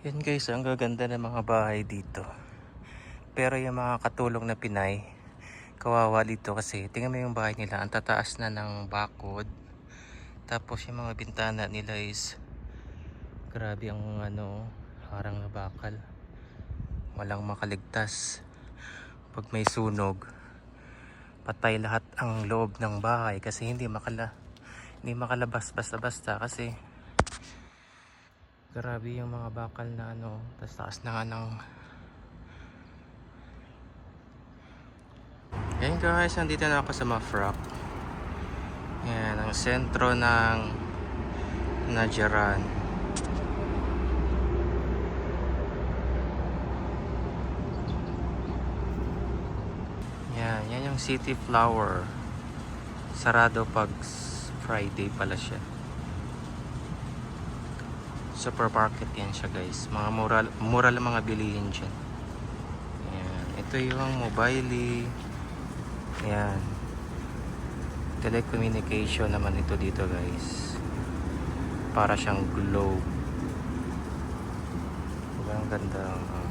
Yan guys, ang gaganda ng mga bahay dito. Pero yung mga katulong na Pinay, kawawa dito kasi tingnan mo yung bahay nila, ang tataas na ng bakod. Tapos yung mga bintana nila is grabe ang ano, harang na bakal. Walang makaligtas. Pag may sunog, patay lahat ang loob ng bahay kasi hindi makala hindi makalabas basta-basta kasi Grabe yung mga bakal na ano, tas taas na nga ng... Ayan guys, nandito na ako sa Mafrap. Yan, ang sentro ng Najaran. Yan, yan yung City Flower. Sarado pag Friday pala siya supermarket yan siya guys. Mga mura, mura lang mga bilihin dyan. Yan. ito yung mobile yan telecommunication naman ito dito guys. Para siyang globe. Diba? Ang ganda ah.